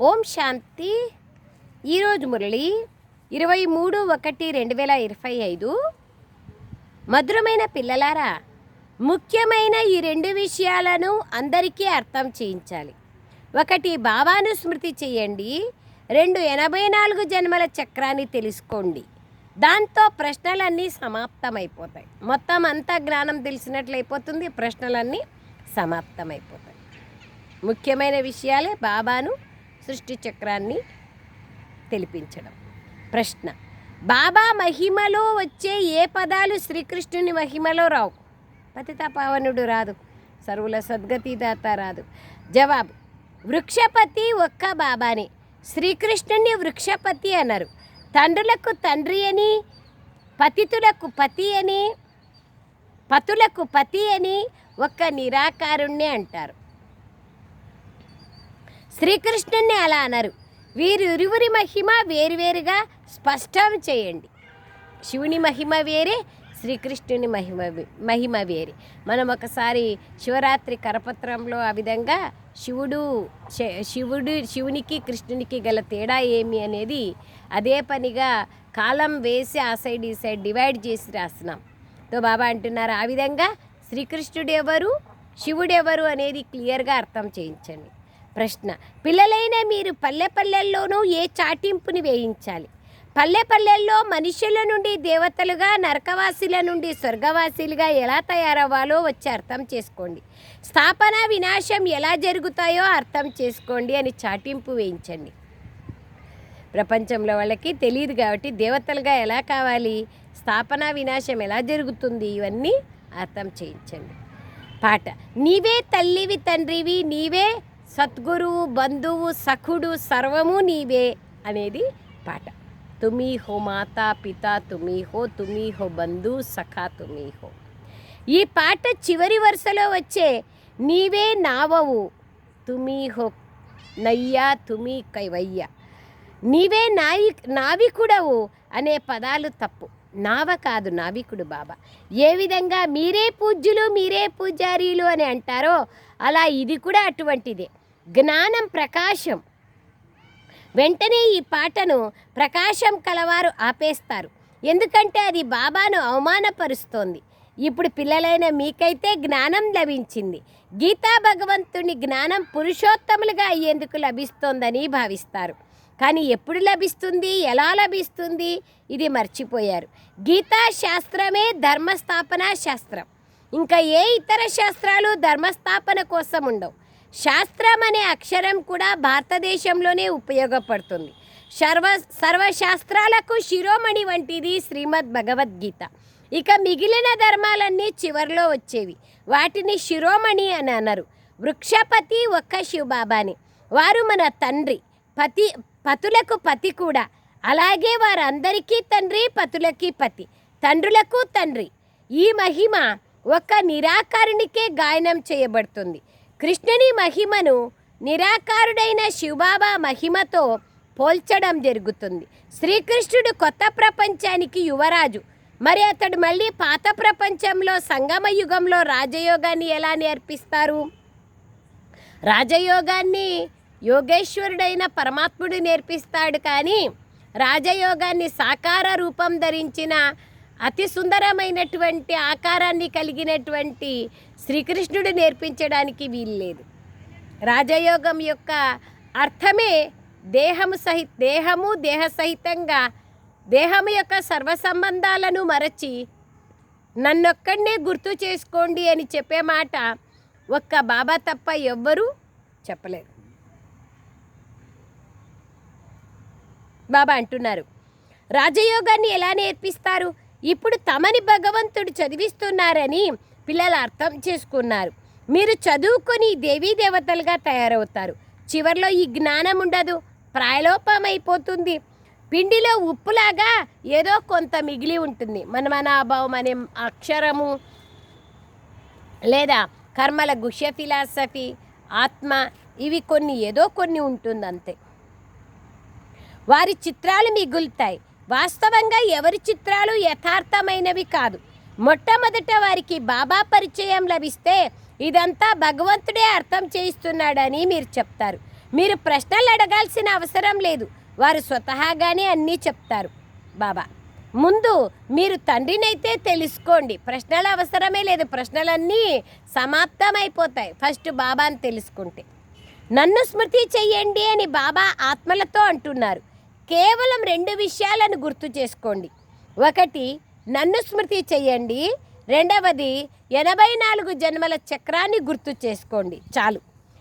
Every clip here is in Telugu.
ఓం శాంతి. ఈరోజు మురళి ఇరవై మూడు ఒకటి రెండు వేల ఇరవై ఐదు. మధురమైన పిల్లలారా ముఖ్యమైన ఈ రెండు విషయాలను అందరికీ అర్థం చేయించాలి. ఒకటి బాబాను స్మృతి చేయండి. రెండు ఎనభై నాలుగు జన్మల చక్రాన్ని తెలుసుకోండి. దాంతో ప్రశ్నలన్నీ సమాప్తమైపోతాయి. మొత్తం అంతా జ్ఞానం తెలిసినట్లయిపోతుంది ప్రశ్నలన్నీ సమాప్తమైపోతాయి. ముఖ్యమైన విషయాలే బాబాను సృష్టి చక్రాన్ని తెలిపించడం. ప్రశ్న. బాబా మహిమలో వచ్చే ఏ పదాలు శ్రీకృష్ణుని మహిమలో రావు? పతిత పావనుడు రాదు. సర్వుల సద్గతిదాత రాదు. జవాబు. వృక్షపతి ఒక్క బాబాని. శ్రీకృష్ణుని వృక్షపతి అన్నారు తండ్రులకు తండ్రి అని పతితులకు పతి అని పతులకు పతి అని ఒక్క నిరాకారుణ్ణి అంటారు. శ్రీకృష్ణుణ్ణి అలా అనరు. వీరిరువురి మహిమ వేరువేరుగా స్పష్టం చేయండి. శివుని మహిమ వేరే శ్రీకృష్ణుని మహిమ మహిమ వేరే. మనం ఒకసారి శివరాత్రి కరపత్రంలో ఆ విధంగా శివుడు శివుడు శివునికి కృష్ణునికి గల తేడా ఏమి అనేది అదే పనిగా కాలం వేసి ఆ సైడ్ ఈ సైడ్ డివైడ్ చేసి రాస్తున్నాం. తో బాబా అంటున్నారు ఆ విధంగా శ్రీకృష్ణుడు ఎవరు శివుడు ఎవరు అనేది క్లియర్గా అర్థం చేయించండి. ప్రశ్న. పిల్లలైన మీరు పల్లె పల్లెల్లోనూ ఏ చాటింపుని వేయించాలి? పల్లె పల్లెల్లో మనుషుల నుండి దేవతలుగా నరకవాసుల నుండి స్వర్గవాసులుగా ఎలా తయారవ్వాలో వచ్చి అర్థం చేసుకోండి. స్థాపన వినాశం ఎలా జరుగుతాయో అర్థం చేసుకోండి అని చాటింపు వేయించండి. ప్రపంచంలో వాళ్ళకి తెలియదు కాబట్టి దేవతలుగా ఎలా కావాలి? స్థాపన వినాశం ఎలా జరుగుతుంది? ఇవన్నీ అర్థం చేయించండి. పాట. నీవే తల్లివి తండ్రివి నీవే సద్గురువు బంధువు సఖుడు సర్వము నీవే అనేది పాట. తుమి హో మాతా పిత తుమి హో తుమి హో బంధు సఖా తుమి హో ఈ పాట చివరి వరుసలో వచ్చే నీవే నావవు తుమి హో నయ్యా తుమి కైవయ్య. నీవే నాయి నావికుడవు అనే పదాలు తప్పు. నావ కాదు నావికుడు బాబా. ఏ విధంగా మీరే పూజ్యులు మీరే పూజారీలు అని అంటారో అలా ఇది కూడా అటువంటిదే. జ్ఞానం ప్రకాశం. వెంటనే ఈ పాటను ప్రకాశం కలవారు ఆపేస్తారు. ఎందుకంటే అది బాబాను అవమానపరుస్తోంది. ఇప్పుడు పిల్లలైన మీకైతే జ్ఞానం లభించింది. గీతా భగవంతుని జ్ఞానం పురుషోత్తములుగా అయ్యేందుకు లభిస్తోందని భావిస్తారు. కానీ ఎప్పుడు లభిస్తుంది? ఎలా లభిస్తుంది? ఇది మర్చిపోయారు. గీతా శాస్త్రమే ధర్మస్థాపన శాస్త్రం. ఇంకా ఏ ఇతర శాస్త్రాలు ధర్మస్థాపన కోసం ఉండవు. శాస్త్రం అనే అక్షరం కూడా భారతదేశంలోనే ఉపయోగపడుతుంది. సర్వ సర్వశాస్త్రాలకు శిరోమణి వంటిది శ్రీమద్ భగవద్గీత. ఇక మిగిలిన ధర్మాలన్నీ చివరిలో వచ్చేవి. వాటిని శిరోమణి అని అన్నారు వృక్షపతి ఒక్క శివబాబాని. వారు మన తండ్రి పతి పతులకు పతి కూడా. అలాగే వారందరికీ తండ్రి పతులకి పతి. తండ్రులకు తండ్రి. ఈ మహిమ ఒక్క నిరాకారునికే గాయనం చేయబడుతుంది. కృష్ణుని మహిమను నిరాకారుడైన శివబాబా మహిమతో పోల్చడం జరుగుతుంది. శ్రీకృష్ణుడు కొత్త ప్రపంచానికి యువరాజు. మరి అతడు మళ్ళీ పాత ప్రపంచంలో సంగమ యుగంలో రాజయోగాన్ని ఎలా నేర్పిస్తారు? రాజయోగాన్ని యోగేశ్వరుడైన పరమాత్ముడు నేర్పిస్తాడు కానీ రాజయోగాన్ని సాకార రూపం ధరించిన అతి సుందరమైనటువంటి ఆకారాన్ని కలిగినటువంటి శ్రీకృష్ణుడు నేర్పించడానికి వీల్లేదు రాజయోగం యొక్క అర్థమే దేహము సహి దేహము దేహ సహితంగా దేహము యొక్క సర్వ సంబంధాలను మరచి నన్నొక్కడనే గుర్తు చేసుకోండి అని చెప్పే మాట ఒక్క బాబా తప్ప ఎవ్వరూ చెప్పలేరు. బాబా అంటున్నారు రాజయోగాన్ని ఎలా నేర్పిస్తారు? ఇప్పుడు తమని భగవంతుడు చదివిస్తున్నారని పిల్లలు అర్థం చేసుకున్నారు. మీరు చదువుకొని దేవీ దేవతలుగా తయారవుతారు. చివరిలో ఈ జ్ఞానం ఉండదు. ప్రాయలోపమైపోతుంది పిండిలో ఉప్పులాగా ఏదో కొంత మిగిలి ఉంటుంది. మన మనాభావం అనే అక్షరము లేదా కర్మల గుష్య ఫిలాసఫీ ఆత్మ ఇవి కొన్ని ఏదో కొన్ని ఉంటుంది అంతే వారి చిత్రాలు మిగులుతాయి. వాస్తవంగా ఎవరి చిత్రాలు యథార్థమైనవి కాదు. మొట్టమొదట వారికి బాబా పరిచయం లభిస్తే ఇదంతా భగవంతుడే అర్థం చేయిస్తున్నాడని మీరు చెప్తారు. మీరు ప్రశ్నలు అడగాల్సిన అవసరం లేదు. వారు స్వతహాగానే అన్నీ చెప్తారు. బాబా ముందు మీరు తండ్రినైతే తెలుసుకోండి. ప్రశ్నల అవసరమే లేదు. ప్రశ్నలన్నీ సమాప్తమైపోతాయి. ఫస్ట్ బాబాని తెలుసుకుంటే. నన్ను స్మృతి చెయ్యండి అని బాబా ఆత్మలతో అంటున్నారు. కేవలం రెండు విషయాలను గుర్తు చేసుకోండి. ఒకటి నన్ను స్మృతి చెయ్యండి రెండవది ఎనభై నాలుగు జన్మల చక్రాన్ని గుర్తు చేసుకోండి. చాలు.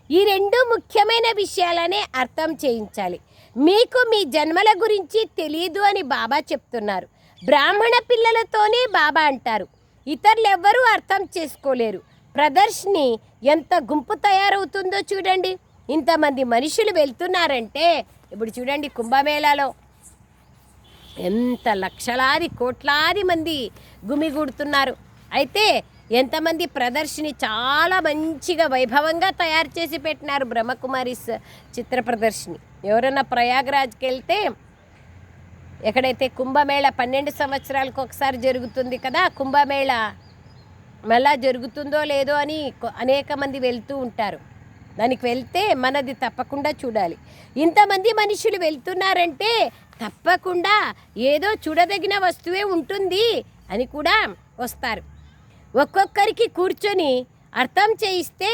ఈ రెండు ముఖ్యమైన విషయాలనే అర్థం చేయించాలి. మీకు మీ జన్మల గురించి తెలియదు అని బాబా చెప్తున్నారు. బ్రాహ్మణ పిల్లలతోనే బాబా అంటారు. ఇతరులు ఎవ్వరూ అర్థం చేసుకోలేరు. ప్రదర్శిని ఎంత గుంపు తయారవుతుందో చూడండి. ఇంతమంది మనుషులు వెళ్తున్నారంటే ఇప్పుడు చూడండి కుంభమేళాలో ఎంత లక్షలాది కోట్లాది మంది గుమిగూడుతున్నారు. అయితే ఎంతమంది ప్రదర్శిని చాలా మంచిగా వైభవంగా తయారు చేసి పెట్టినారు బ్రహ్మకుమారిస్ చిత్ర ప్రదర్శిని. ఎవరైనా ప్రయాగ్రాజ్కి వెళ్తే ఎక్కడైతే కుంభమేళ పన్నెండు సంవత్సరాలకు ఒకసారి జరుగుతుంది కదా కుంభమేళ మళ్ళా జరుగుతుందో లేదో అని అనేక మంది వెళ్తూ ఉంటారు. దానికి వెళ్తే మనది తప్పకుండా చూడాలి. ఇంతమంది మనుషులు వెళ్తున్నారంటే తప్పకుండా ఏదో చూడదగిన వస్తువే ఉంటుంది అని కూడా వస్తారు. ఒక్కొక్కరికి కూర్చొని అర్థం చేయిస్తే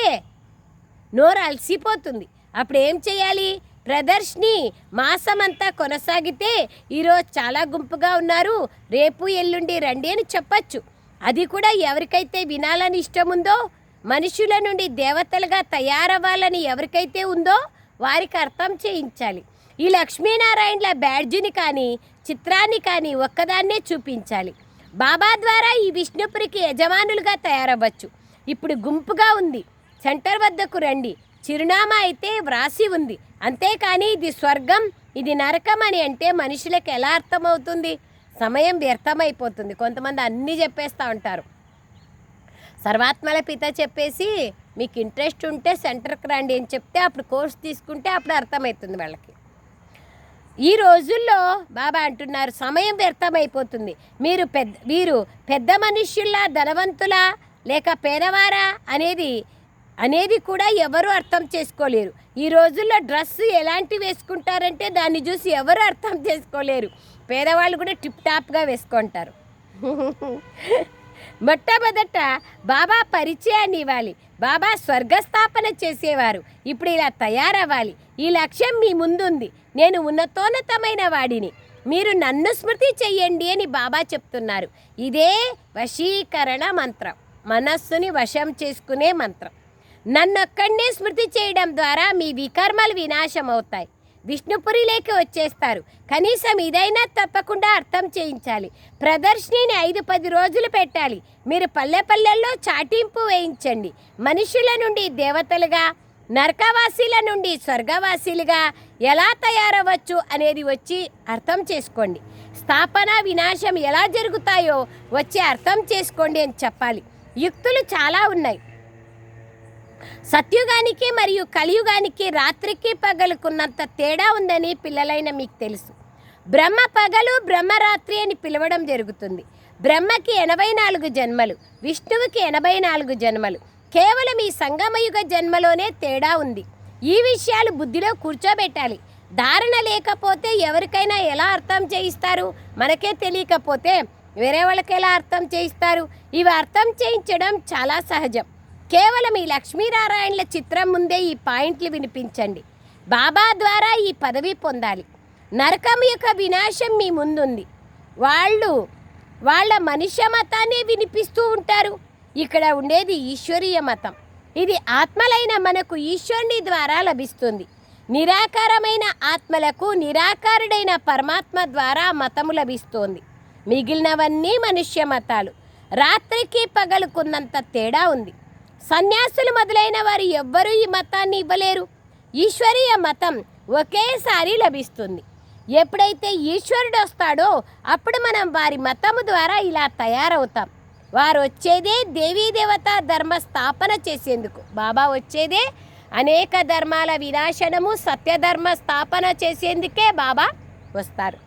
నోరు అలసిపోతుంది. అప్పుడు ఏం చేయాలి? ప్రదర్శిని మాసమంతా కొనసాగితే ఈరోజు చాలా గుంపుగా ఉన్నారు. రేపు ఎల్లుండి రండి అని చెప్పచ్చు. అది కూడా ఎవరికైతే వినాలని ఇష్టం ఉందో మనుషుల నుండి దేవతలుగా తయారవ్వాలని ఎవరికైతే ఉందో వారికి అర్థం చేయించాలి. ఈ లక్ష్మీనారాయణల బ్యాడ్జిని కానీ చిత్రాన్ని కానీ ఒక్కదాన్నే చూపించాలి. బాబా ద్వారా ఈ విష్ణుపురికి యజమానులుగా తయారవ్వచ్చు. ఇప్పుడు గుంపుగా ఉంది. సెంటర్ వద్దకు రండి. చిరునామా అయితే వ్రాసి ఉంది. అంతేకాని ఇది స్వర్గం ఇది నరకం అని అంటే మనుషులకు ఎలా అర్థమవుతుంది? సమయం వ్యర్థమైపోతుంది. కొంతమంది అన్నీ చెప్పేస్తూ ఉంటారు. సర్వాత్మల పిత చెప్పేసి మీకు ఇంట్రెస్ట్ ఉంటే సెంటర్కి రండి అని చెప్తే అప్పుడు కోర్స్ తీసుకుంటే అప్పుడు అర్థమవుతుంది వాళ్ళకి. ఈ రోజుల్లో బాబా అంటున్నారు సమయం వ్యర్థమైపోతుంది. మీరు పెద్ద వీరు పెద్ద మనుష్యుల్లా ధనవంతులా లేక పేదవారా? అనేది అనేది కూడా ఎవరు అర్థం చేసుకోలేరు. ఈ రోజుల్లో డ్రెస్ ఎలాంటి వేసుకుంటారంటే దాన్ని చూసి ఎవరు అర్థం చేసుకోలేరు. పేదవాళ్ళు కూడా టిప్ టాప్గా వేసుకుంటారు. మొట్టమొదట బాబా పరిచయాన్ని ఇవ్వాలి. బాబా స్వర్గస్థాపన చేసేవారు. ఇప్పుడు ఇలా తయారవ్వాలి. ఈ లక్ష్యం మీ ముందుంది. నేను ఉన్నతోన్నతమైన వాడిని. మీరు నన్ను స్మృతి చెయ్యండి అని బాబా చెప్తున్నారు. ఇదే వశీకరణ మంత్రం. మనస్సుని వశం చేసుకునే మంత్రం. నన్నొక్కడినే స్మృతి చేయడం ద్వారా మీ వికర్మలు వినాశం అవుతాయి విష్ణుపురిలోకి వచ్చేస్తారు. కనీసం ఇదైనా తప్పకుండా అర్థం చేయించాలి. ప్రదర్శినిని ఐదు పది రోజులు పెట్టాలి. మీరు పల్లె పల్లెల్లో చాటింపు వేయించండి. మనుషుల నుండి దేవతలుగా నరకవాసీల నుండి స్వర్గవాసీలుగా ఎలా తయారవచ్చు అనేది వచ్చి అర్థం చేసుకోండి. స్థాపన వినాశం ఎలా జరుగుతాయో వచ్చి అర్థం చేసుకోండి అని చెప్పాలి. యుక్తులు చాలా ఉన్నాయి. సత్యుగానికి మరియు కలియుగానికి రాత్రికి పగలుకున్నంత తేడా ఉందని పిల్లలైన మీకు తెలుసు. బ్రహ్మ పగలు బ్రహ్మరాత్రి అని పిలవడం జరుగుతుంది. బ్రహ్మకి ఎనభై నాలుగు జన్మలు విష్ణువుకి ఎనభై నాలుగు జన్మలు. కేవలం ఈ సంగమయుగ జన్మలోనే తేడా ఉంది. ఈ విషయాలు బుద్ధిలో కూర్చోబెట్టాలి. ధారణ లేకపోతే ఎవరికైనా ఎలా అర్థం చేయిస్తారు? మనకే తెలియకపోతే వేరే వాళ్ళకి ఎలా అర్థం చేయిస్తారు? ఇవి అర్థం చేయించడం చాలా సహజం. కేవలం ఈ లక్ష్మీనారాయణల చిత్రం ముందే ఈ పాయింట్లు వినిపించండి. బాబా ద్వారా ఈ పదవి పొందాలి. నరకం యొక్క వినాశం మీ ముందుంది. వాళ్ళు వాళ్ళ మనుష్య మతాన్ని వినిపిస్తూ ఉంటారు. ఇక్కడ ఉండేది ఈశ్వరీయ మతం. ఇది ఆత్మలైన మనకు ఈశ్వరుని ద్వారా లభిస్తుంది. నిరాకారమైన ఆత్మలకు నిరాకారుడైన పరమాత్మ ద్వారా మతము లభిస్తోంది. మిగిలినవన్నీ మనుష్య మతాలు. రాత్రికి పగలుకున్నంత తేడా ఉంది. సన్యాసులు మొదలైన వారు ఎవ్వరూ ఈ మతాన్ని ఇవ్వలేరు. ఈశ్వరీయ మతం ఒకేసారి లభిస్తుంది. ఎప్పుడైతే ఈశ్వరుడు వస్తాడో అప్పుడు మనం వారి మతము ద్వారా ఇలా తయారవుతాం. వారు వచ్చేదే దేవీ దేవత ధర్మ స్థాపన చేసేందుకు. బాబా వచ్చేదే అనేక ధర్మాల వినాశనము సత్యధర్మ స్థాపన చేసేందుకే బాబా వస్తారు.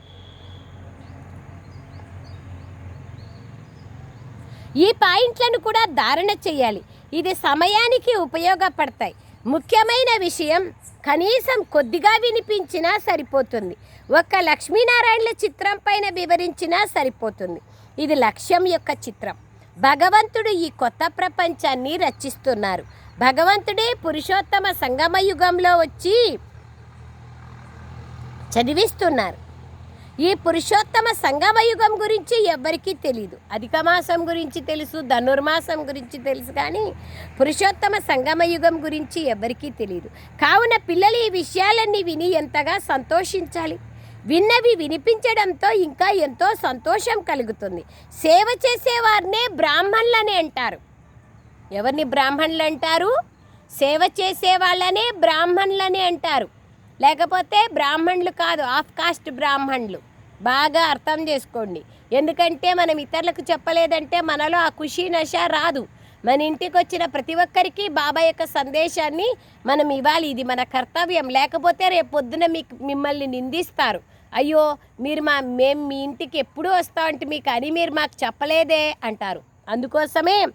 ఈ పాయింట్లను కూడా ధారణ చేయాలి. ఇది సమయానికి ఉపయోగపడతాయి. ముఖ్యమైన విషయం కనీసం కొద్దిగా వినిపించినా సరిపోతుంది. ఒక్క లక్ష్మీనారాయణల చిత్రం పైన వివరించినా సరిపోతుంది. ఇది లక్ష్యం యొక్క చిత్రం. భగవంతుడు ఈ కొత్త ప్రపంచాన్ని రచిస్తున్నారు. భగవంతుడే పురుషోత్తమ సంగమ యుగంలో వచ్చి చదివిస్తున్నారు. ఈ పురుషోత్తమ సంగమయుగం గురించి ఎవ్వరికీ తెలియదు అధిక మాసం గురించి తెలుసు ధనుర్మాసం గురించి తెలుసు కానీ పురుషోత్తమ సంగమయుగం గురించి ఎవ్వరికీ తెలియదు కావున పిల్లలు ఈ విషయాలన్నీ విని ఎంతగా సంతోషించాలి? విన్నవి వినిపించడంతో ఇంకా ఎంతో సంతోషం కలుగుతుంది. సేవ చేసేవారినే బ్రాహ్మణులని అంటారు. ఎవరిని బ్రాహ్మణులు అంటారు సేవ చేసే వాళ్ళనే బ్రాహ్మణులని అంటారు. లేకపోతే బ్రాహ్మణులు కాదు ఆఫ్ కాస్ట్ బ్రాహ్మణులు. బాగా అర్థం చేసుకోండి. ఎందుకంటే మనం ఇతరులకు చెప్పలేదంటే మనలో ఆ ఖుషీ నష రాదు. మన ఇంటికి వచ్చిన ప్రతి ఒక్కరికి బాబా యొక్క సందేశాన్ని మనం ఇవ్వాలి. ఇది మన కర్తవ్యం. లేకపోతే రేపు పొద్దున మీకు మిమ్మల్ని నిందిస్తారు. అయ్యో మీరు మా మేము మీ ఇంటికి ఎప్పుడు వస్తామంటే మీకు అని మీరు మాకు చెప్పలేదే అంటారు. అందుకోసమే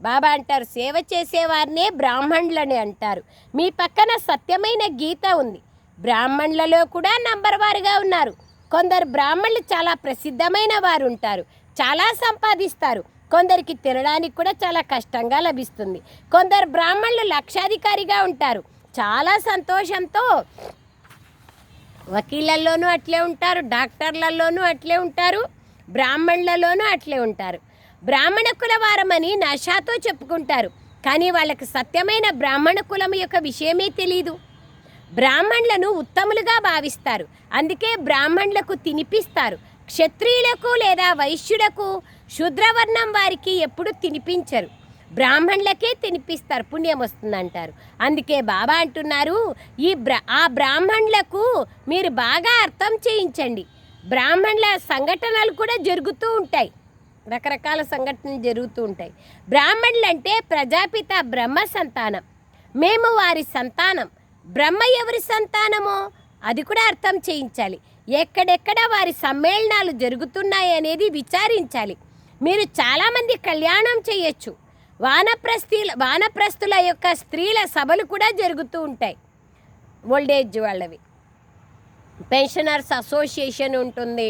బాబా అంటారు సేవ చేసేవారినే బ్రాహ్మణులని అంటారు. మీ పక్కన సత్యమైన గీత ఉంది. బ్రాహ్మణులలో కూడా నంబర్ వారుగా ఉన్నారు. కొందరు బ్రాహ్మణులు చాలా ప్రసిద్ధమైన వారు ఉంటారు చాలా సంపాదిస్తారు. కొందరికి తినడానికి కూడా చాలా కష్టంగా లభిస్తుంది. కొందరు బ్రాహ్మణులు లక్షాధికారిగా ఉంటారు. చాలా సంతోషంతో వకీళ్ళల్లోనూ అట్లే ఉంటారు. డాక్టర్లలోనూ అట్లే ఉంటారు. బ్రాహ్మణులలోనూ అట్లే ఉంటారు. బ్రాహ్మణ కుల వారమని నషాతో చెప్పుకుంటారు. కానీ వాళ్ళకి సత్యమైన బ్రాహ్మణ కులం యొక్క విషయమే తెలియదు బ్రాహ్మణులను ఉత్తములుగా భావిస్తారు. అందుకే బ్రాహ్మణులకు తినిపిస్తారు. క్షత్రియులకు లేదా వైశ్యులకు శూద్రవర్ణం వారికి ఎప్పుడు తినిపించరు. బ్రాహ్మణులకే తినిపిస్తారు. పుణ్యం వస్తుందంటారు. అందుకే బాబా అంటున్నారు ఈ బ్రా ఆ బ్రాహ్మణులకు మీరు బాగా అర్థం చేయించండి. బ్రాహ్మణుల సంఘటనలు కూడా జరుగుతూ ఉంటాయి. రకరకాల సంఘటనలు జరుగుతూ ఉంటాయి. బ్రాహ్మణులంటే ప్రజాపిత బ్రహ్మ సంతానం. మేము వారి సంతానం. బ్రహ్మ ఎవరి సంతానమో? అది కూడా అర్థం చేయించాలి. ఎక్కడెక్కడ వారి సమ్మేళనాలు జరుగుతున్నాయి అనేది విచారించాలి. మీరు చాలామంది కళ్యాణం చేయొచ్చు. వానప్రస్థి వానప్రస్థుల యొక్క స్త్రీల సభలు కూడా జరుగుతూ ఉంటాయి. ఓల్డేజ్ వాళ్ళవి. పెన్షనర్స్ అసోసియేషన్ ఉంటుంది.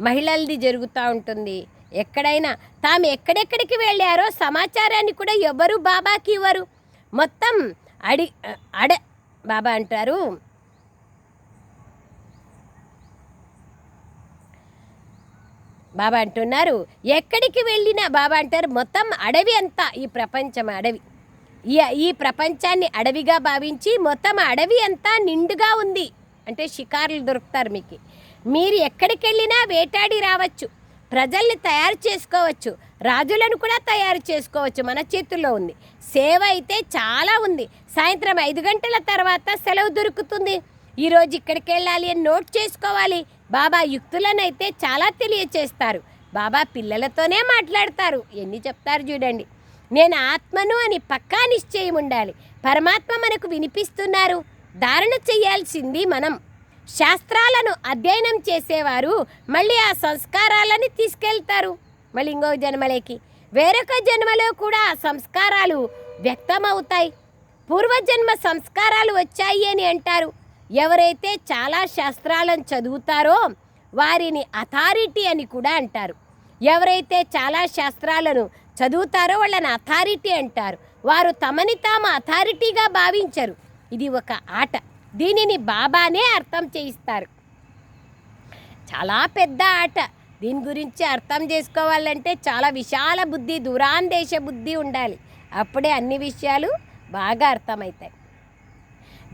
మహిళలది జరుగుతూ ఉంటుంది. ఎక్కడైనా తాము ఎక్కడెక్కడికి వెళ్ళారో సమాచారాన్ని కూడా ఎవరు బాబాకి ఇవ్వరు. మొత్తం అడి అడ బాబా అంటారు. బాబా అంటున్నారు ఎక్కడికి వెళ్ళినా బాబా అంటారు మొత్తం అడవి అంతా ఈ ప్రపంచం అడవి. ఈ ఈ ప్రపంచాన్ని అడవిగా భావించి మొత్తం అడవి అంతా నిండుగా ఉంది. అంటే షికారులు దొరుకుతారు మీకు. మీరు ఎక్కడికి వెళ్ళినా వేటాడి రావచ్చు. ప్రజల్ని తయారు చేసుకోవచ్చు. రాజులను కూడా తయారు చేసుకోవచ్చు. మన చేతుల్లో ఉంది. సేవ అయితే చాలా ఉంది. సాయంత్రం ఐదు గంటల తర్వాత సెలవు దొరుకుతుంది. ఈరోజు ఇక్కడికి వెళ్ళాలి అని నోట్ చేసుకోవాలి. బాబా యుక్తులనైతే చాలా తెలియచేస్తారు. బాబా పిల్లలతోనే మాట్లాడతారు. ఎన్ని చెప్తారు చూడండి. నేను ఆత్మను అని పక్కా నిశ్చయం ఉండాలి. పరమాత్మ మనకు వినిపిస్తున్నారు. ధారణ చేయాల్సింది మనం. శాస్త్రాలను అధ్యయనం చేసేవారు మళ్ళీ ఆ సంస్కారాలని తీసుకెళ్తారు. మళ్ళీ ఇంకో జన్మలేకి. వేరొక జన్మలో కూడా ఆ సంస్కారాలు వ్యక్తమవుతాయి. పూర్వజన్మ సంస్కారాలు వచ్చాయి అని అంటారు. ఎవరైతే చాలా శాస్త్రాలను చదువుతారో వారిని అథారిటీ అని కూడా అంటారు. ఎవరైతే చాలా శాస్త్రాలను చదువుతారో వాళ్ళని అథారిటీ అంటారు. వారు తమని తాము అథారిటీగా భావించరు. ఇది ఒక ఆట. దీనిని బాబానే అర్థం చేయిస్తారు. చాలా పెద్ద ఆట. దీని గురించి అర్థం చేసుకోవాలంటే చాలా విశాల బుద్ధి దూరాందేశ బుద్ధి ఉండాలి. అప్పుడే అన్ని విషయాలు బాగా అర్థమవుతాయి.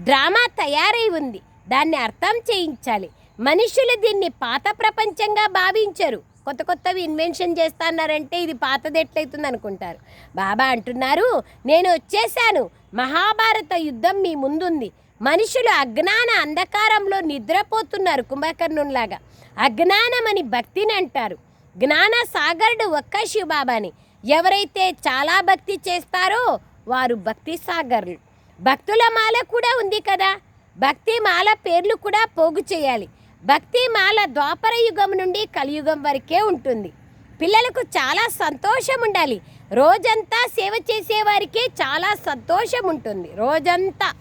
డ్రామా తయారై ఉంది. దాన్ని అర్థం చేయించాలి. మనుషులు దీన్ని పాత ప్రపంచంగా భావించరు. కొత్త కొత్తవి ఇన్వెన్షన్ చేస్తున్నారంటే ఇది పాతది ఎట్లయితుంది అనుకుంటారు. బాబా అంటున్నారు నేను వచ్చేసాను. మహాభారత యుద్ధం మీ ముందుంది. మనుషులు అజ్ఞాన అంధకారంలో నిద్రపోతున్నారు కుంభకర్ణునిలాగా. అజ్ఞానం అని భక్తిని అంటారు. జ్ఞాన సాగరుడు ఒక్క శివబాబాని. ఎవరైతే చాలా భక్తి చేస్తారో వారు భక్తి సాగర్లు. భక్తుల మాల కూడా ఉంది కదా. భక్తి మాల పేర్లు కూడా పోగు చేయాలి. భక్తి మాల ద్వాపర యుగం నుండి కలియుగం వరకే ఉంటుంది. పిల్లలకు చాలా సంతోషం ఉండాలి. రోజంతా సేవ చేసేవారికే చాలా సంతోషం ఉంటుంది. రోజంతా.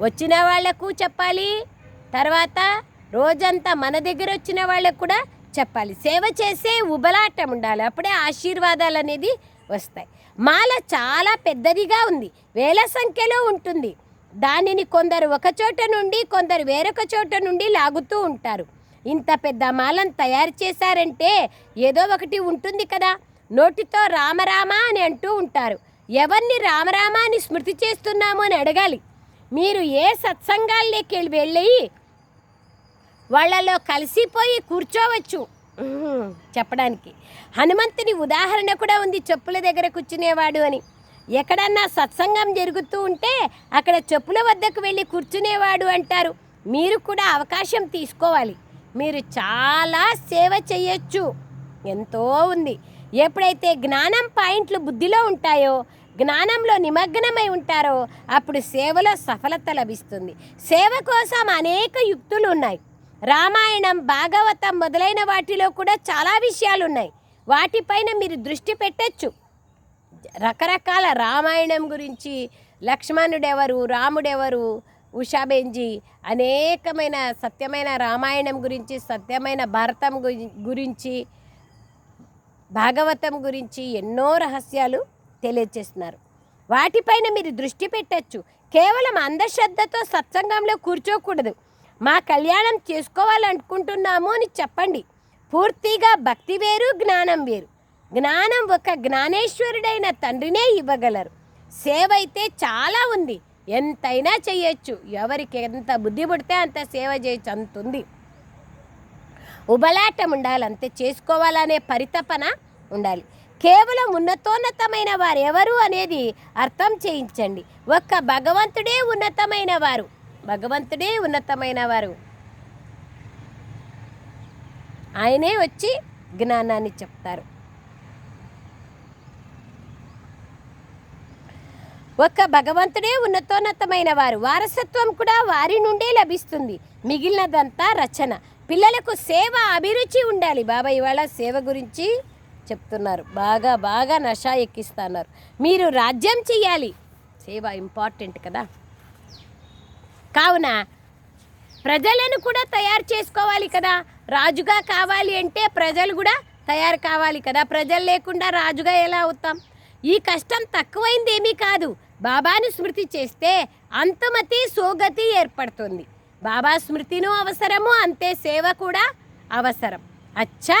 వచ్చిన వాళ్ళకు చెప్పాలి. తర్వాత రోజంతా మన దగ్గర వచ్చిన వాళ్ళకు కూడా చెప్పాలి. సేవ చేసే ఉబలాటం ఉండాలి. అప్పుడే ఆశీర్వాదాలు అనేది వస్తాయి. మాల చాలా పెద్దదిగా ఉంది. వేల సంఖ్యలో ఉంటుంది. దానిని కొందరు ఒక చోట నుండి కొందరు వేరొక చోట నుండి లాగుతూ ఉంటారు. ఇంత పెద్ద మాలను తయారు చేశారంటే ఏదో ఒకటి ఉంటుంది కదా. నోటితో రామరామ అని అంటూ ఉంటారు. ఎవరిని రామరామ అని స్మృతి చేస్తున్నాము అని అడగాలి. మీరు ఏ సత్సంగాల్లోకి వెళ్ళి వాళ్ళలో కలిసిపోయి కూర్చోవచ్చు. చెప్పడానికి. హనుమంతుని ఉదాహరణ కూడా ఉంది చెప్పుల దగ్గర కూర్చునేవాడు అని. ఎక్కడన్నా సత్సంగం జరుగుతూ ఉంటే అక్కడ చెప్పుల వద్దకు వెళ్ళి కూర్చునేవాడు అంటారు. మీరు కూడా అవకాశం తీసుకోవాలి. మీరు చాలా సేవ చేయొచ్చు ఎంతో ఉంది. ఎప్పుడైతే జ్ఞానం పాయింట్లు బుద్ధిలో ఉంటాయో జ్ఞానంలో నిమగ్నమై ఉంటారో అప్పుడు సేవలో సఫలత లభిస్తుంది. సేవ కోసం అనేక యుక్తులు ఉన్నాయి. రామాయణం భాగవతం మొదలైన వాటిలో కూడా చాలా విషయాలు ఉన్నాయి. వాటిపైన మీరు దృష్టి పెట్టచ్చు. రకరకాల రామాయణం గురించి లక్ష్మణుడెవరు రాముడెవరు ఉషాబెంజి అనేకమైన సత్యమైన రామాయణం గురించి సత్యమైన భారతం గురించి భాగవతం గురించి ఎన్నో రహస్యాలు తెలియజేస్తున్నారు. వాటిపైన మీరు దృష్టి పెట్టచ్చు. కేవలం అంధశ్రద్ధతో సత్సంగంలో కూర్చోకూడదు. మా కళ్యాణం చేసుకోవాలనుకుంటున్నాము అని చెప్పండి. పూర్తిగా భక్తి వేరు జ్ఞానం వేరు. జ్ఞానం ఒక జ్ఞానేశ్వరుడైన తండ్రినే ఇవ్వగలరు. సేవ అయితే చాలా ఉంది. ఎంతైనా చేయొచ్చు. ఎవరికి ఎంత బుద్ధి పుడితే అంత సేవ చేయొచ్చు. అంత ఉంది ఉబలాటం ఉండాలి. అంతే చేసుకోవాలనే పరితపన ఉండాలి. కేవలం ఉన్నతోన్నతమైన వారు ఎవరు అనేది అర్థం చేయించండి. ఒక్క భగవంతుడే ఉన్నతమైన వారు. భగవంతుడే ఉన్నతమైన వారు. ఆయనే వచ్చి జ్ఞానాన్ని చెప్తారు. ఒక్క భగవంతుడే ఉన్నతోన్నతమైన వారు. వారసత్వం కూడా వారి నుండే లభిస్తుంది. మిగిలినదంతా రచన. పిల్లలకు సేవ అభిరుచి ఉండాలి. బాబా ఇవాళ సేవ గురించి చెప్తున్నారు. బాగా బాగా నషా ఎక్కిస్తున్నారు. మీరు రాజ్యం చెయ్యాలి. సేవ ఇంపార్టెంట్ కదా. కావున ప్రజలను కూడా తయారు చేసుకోవాలి కదా. రాజుగా కావాలి అంటే ప్రజలు కూడా తయారు కావాలి కదా. ప్రజలు లేకుండా రాజుగా ఎలా అవుతాం? ఈ కష్టం తక్కువైంది ఏమీ కాదు. బాబాను స్మృతి చేస్తే అంతమతి సోగతి ఏర్పడుతుంది. బాబా స్మృతిను అవసరము అంతే సేవ కూడా అవసరం. అచ్చా!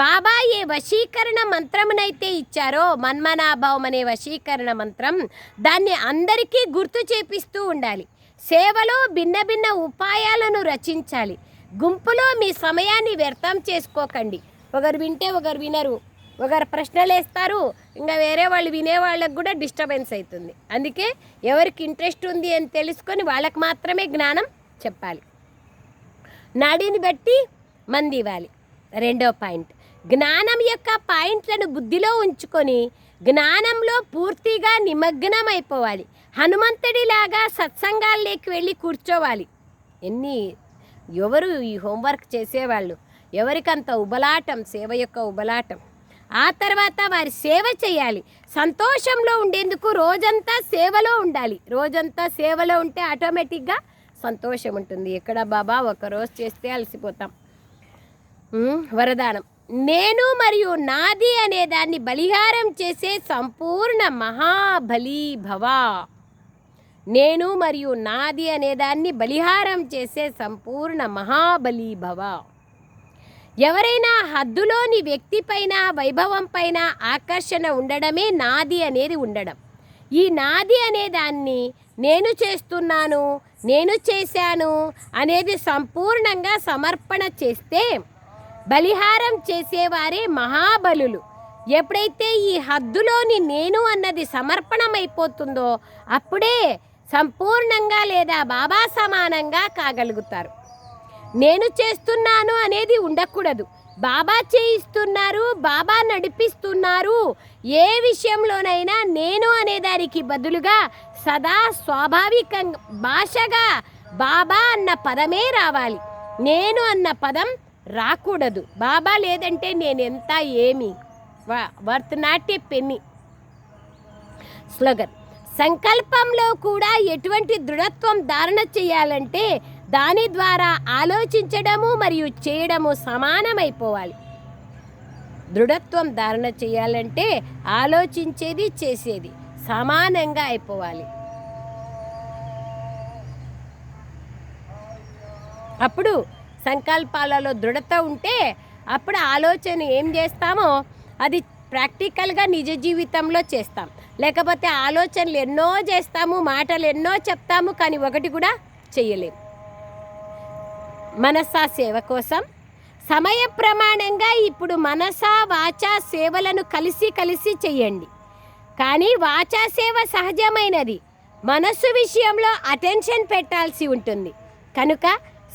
బాబా ఏ వశీకరణ మంత్రమునైతే ఇచ్చారో మన్మనాభావం అనే వశీకరణ మంత్రం దాన్ని అందరికీ గుర్తు చేపిస్తూ ఉండాలి. సేవలో భిన్న భిన్న ఉపాయాలను రచించాలి. గుంపులో మీ సమయాన్ని వ్యర్థం చేసుకోకండి. ఒకరు వింటే ఒకరు వినరు. ఒకరు ప్రశ్నలు వేస్తారు ఇంకా వేరే వాళ్ళు వినే వాళ్ళకు కూడా డిస్టర్బెన్స్ అవుతుంది అందుకే ఎవరికి ఇంట్రెస్ట్ ఉంది అని తెలుసుకొని వాళ్ళకి మాత్రమే జ్ఞానం చెప్పాలి. నాడిని బట్టి మంది ఇవ్వాలి రెండో పాయింట్. జ్ఞానం యొక్క పాయింట్లను బుద్ధిలో ఉంచుకొని జ్ఞానంలో పూర్తిగా నిమగ్నం అయిపోవాలి హనుమంతుడిలాగా సత్సంగాల్లోకి వెళ్ళి కూర్చోవాలి. ఎన్ని ఎవరు ఈ హోంవర్క్ చేసేవాళ్ళు? ఎవరికంత ఉబలాటం సేవ యొక్క ఉబలాటం? ఆ తర్వాత వారి సేవ చేయాలి. సంతోషంలో ఉండేందుకు రోజంతా సేవలో ఉండాలి. రోజంతా సేవలో ఉంటే ఆటోమేటిక్గా సంతోషం ఉంటుంది. ఎక్కడ బాబా ఒక రోజు చేస్తే అలసిపోతాం. వరదానం. నేను మరియు నాది అనే దాన్ని బలిహారం చేసే సంపూర్ణ మహాబలి భవ నేను మరియు నాది అనే దాన్ని బలిహారం చేసే సంపూర్ణ మహాబలి భవ ఎవరైనా హద్దులోని వ్యక్తి పైన వైభవం పైన ఆకర్షణ ఉండడమే నాది అనేది ఉండడం. ఈ నాది అనే దాన్ని నేను చేస్తున్నాను నేను చేశాను అనేది సంపూర్ణంగా సమర్పణ చేస్తే బలిహారం చేసేవారే మహాబలులు. ఎప్పుడైతే ఈ హద్దులోని నేను అన్నది సమర్పణమైపోతుందో అప్పుడే సంపూర్ణంగా లేదా బాబా సమానంగా కాగలుగుతారు. నేను చేస్తున్నాను అనేది ఉండకూడదు. బాబా చేయిస్తున్నారు బాబా నడిపిస్తున్నారు ఏ విషయంలోనైనా నేను అనేదానికి బదులుగా సదా స్వాభావికంగా భాషగా బాబా అన్న పదమే రావాలి. నేను అన్న పదం రాకూడదు. బాబా లేదంటే నేను ఎంత ఏమి worth not a penny. Slogan. సంకల్పంలో కూడా ఎటువంటి దృఢత్వం ధారణ చేయాలంటే దాని ద్వారా ఆలోచించడము మరియు చేయడము సమానమైపోవాలి. దృఢత్వం ధారణ చేయాలంటే ఆలోచించేది చేసేది సమానంగా అయిపోవాలి. అప్పుడు సంకల్పాలలో దృఢత ఉంటే అప్పుడు ఆలోచన ఏం చేస్తామో అది ప్రాక్టికల్గా నిజ జీవితంలో చేస్తాం. లేకపోతే ఆలోచనలు ఎన్నో చేస్తాము మాటలు ఎన్నో చెప్తాము కానీ ఒకటి కూడా చేయలేము మనసా సేవ కోసం. సమయ ప్రమాణంగా ఇప్పుడు మనసా వాచా సేవలను కలిసి కలిసి చేయండి. కానీ వాచా సేవ సహజమైనది. మనస్సు విషయంలో అటెన్షన్ పెట్టాల్సి ఉంటుంది. కనుక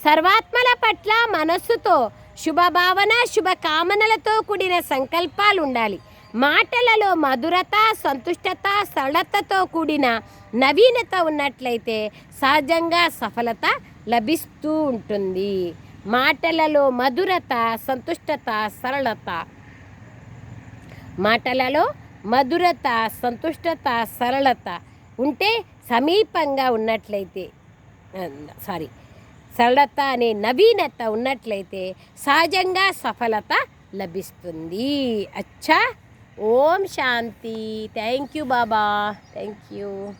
సర్వాత్మల పట్ల మనస్సుతో శుభభావన శుభకామనలతో కూడిన సంకల్పాలు ఉండాలి మాటలలో మధురత సంతుష్టత సరళతతో కూడిన నవీనత ఉన్నట్లయితే సహజంగా సఫలత లభిస్తూ ఉంటుంది. మాటలలో మధురత సంతుష్టత సరళత. మాటలలో మధురత సంతుష్టత సరళత ఉంటే సమీపంగా ఉన్నట్లయితే సారీ. సరళత అనే నవీనత ఉన్నట్లయితే సహజంగా సఫలత లభిస్తుంది. అచ్చా. ఓం శాంతి. Thank you Baba. Thank you